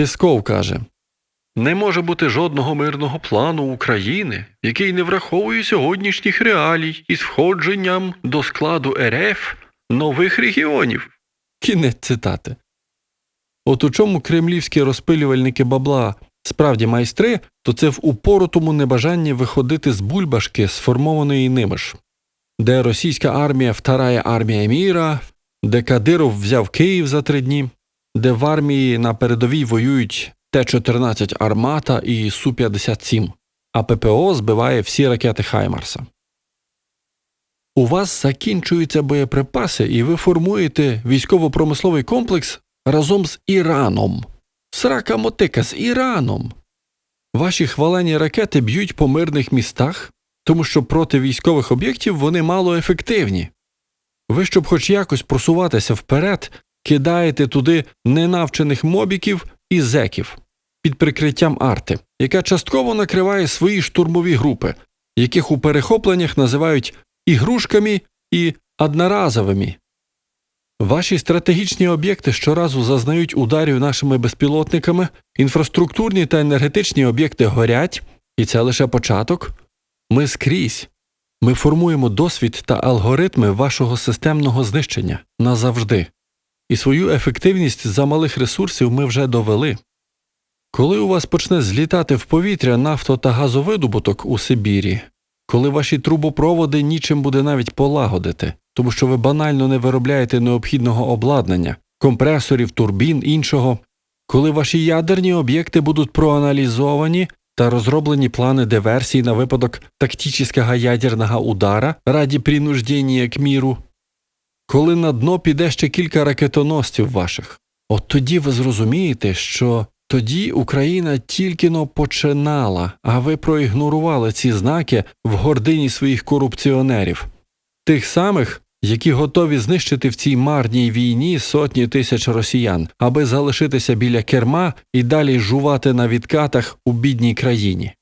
Пісков каже Не може бути жодного мирного плану України, який не враховує сьогоднішніх реалій із входженням до складу РФ нових регіонів. Кінець цитати. От у чому кремлівські розпилювальники бабла справді майстри, то це в упоротому небажанні виходити з бульбашки, сформованої ними ж, де російська армія вторая армія міра, де Кадиров взяв Київ за три дні, де в армії на передовій воюють Т-14 Армата і Су-57, а ППО збиває всі ракети Хаймарса. У вас закінчуються боєприпаси, і ви формуєте військово-промисловий комплекс разом з Іраном. Срака мотика з Іраном. Ваші хвалені ракети б'ють по мирних містах, тому що проти військових об'єктів вони мало ефективні. Ви, щоб хоч якось просуватися вперед, кидаєте туди ненавчених мобіків і зеків під прикриттям арти, яка частково накриває свої штурмові групи, яких у перехопленнях називають ігрушками і одноразовими. Ваші стратегічні об'єкти щоразу зазнають ударів нашими безпілотниками, інфраструктурні та енергетичні об'єкти горять, і це лише початок. Ми скрізь. Ми формуємо досвід та алгоритми вашого системного знищення назавжди. І свою ефективність за малих ресурсів ми вже довели. Коли у вас почне злітати в повітря нафто та газовидобуток у Сибірі, коли ваші трубопроводи нічим буде навіть полагодити, тому що ви банально не виробляєте необхідного обладнання, компресорів, турбін, іншого, коли ваші ядерні об'єкти будуть проаналізовані та розроблені плани диверсій на випадок тактичного ядерного удара раді принуждення к міру, коли на дно піде ще кілька ракетоносців ваших, от тоді ви зрозумієте, що тоді Україна тільки но починала, а ви проігнорували ці знаки в гордині своїх корупціонерів, тих самих, які готові знищити в цій марній війні сотні тисяч росіян, аби залишитися біля керма і далі жувати на відкатах у бідній країні.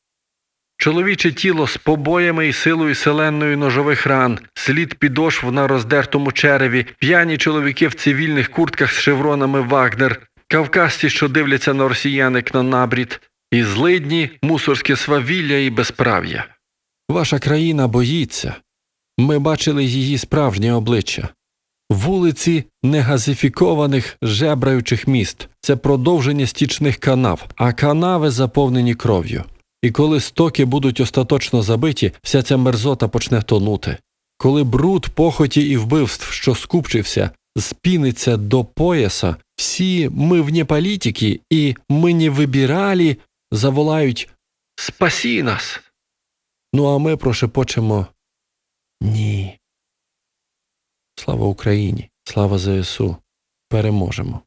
Чоловіче тіло з побоями і силою селенної ножових ран, слід підошв на роздертому череві, п'яні чоловіки в цивільних куртках з шевронами Вагнер, кавказці, що дивляться на росіян на набрід, і злидні, мусорське свавілля і безправ'я. Ваша країна боїться. Ми бачили її справжнє обличчя. Вулиці негазифікованих жебраючих міст це продовження стічних канав, а канави заповнені кров'ю. І коли стоки будуть остаточно забиті, вся ця мерзота почне тонути. Коли бруд похоті і вбивств, що скупчився, спіниться до пояса, всі ми вне політики і ми не вибирали, заволають Спасі нас. Ну а ми прошепочемо Ні. Слава Україні, слава ЗСУ. Переможемо.